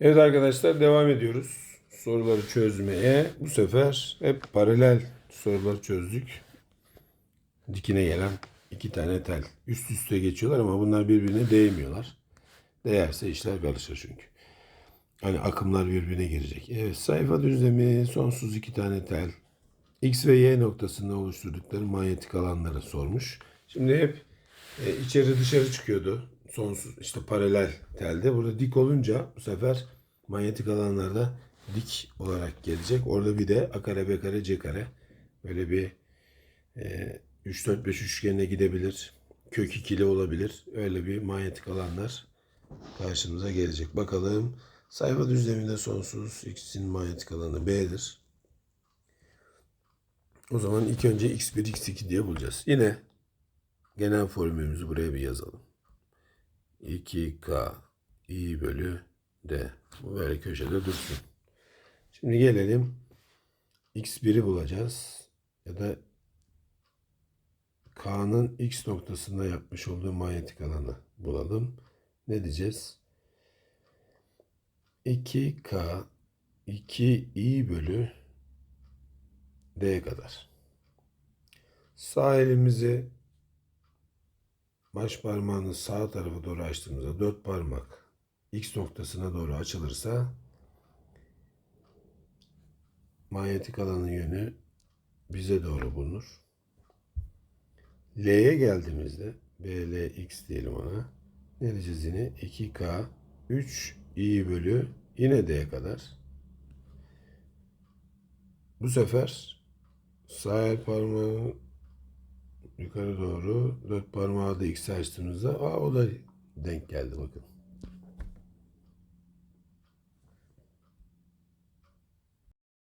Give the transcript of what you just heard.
Evet arkadaşlar devam ediyoruz. Soruları çözmeye. Bu sefer hep paralel soruları çözdük. Dikine gelen iki tane tel. Üst üste geçiyorlar ama bunlar birbirine değmiyorlar. Değerse işler karışır çünkü. Hani akımlar birbirine girecek. Evet sayfa düzlemi sonsuz iki tane tel. X ve Y noktasında oluşturdukları manyetik alanları sormuş. Şimdi hep e, içeri dışarı çıkıyordu. Sonsuz işte paralel telde. Burada dik olunca bu sefer manyetik alanlarda dik olarak gelecek. Orada bir de A kare B kare C kare böyle bir e, 3 4 5 üçgenine gidebilir. Kök ikili olabilir. Öyle bir manyetik alanlar karşımıza gelecek. Bakalım sayfa düzleminde sonsuz x'in manyetik alanı B'dir. O zaman ilk önce x1 x2 diye bulacağız. Yine genel formülümüzü buraya bir yazalım. 2k i bölü d. Bu böyle köşede dursun. Şimdi gelelim x1'i bulacağız. Ya da k'nın x noktasında yapmış olduğu manyetik alanı bulalım. Ne diyeceğiz? 2k 2i bölü d kadar. Sağ elimizi baş parmağının sağ tarafa doğru açtığımızda dört parmak x noktasına doğru açılırsa manyetik alanın yönü bize doğru bulunur. L'ye geldiğimizde BLX diyelim ona. Ne diyeceğiz yine? 2K 3 i bölü yine D'ye kadar. Bu sefer sağ el parmağı yukarı doğru dört parmağı da açtığımızda aa, o da denk geldi bakın.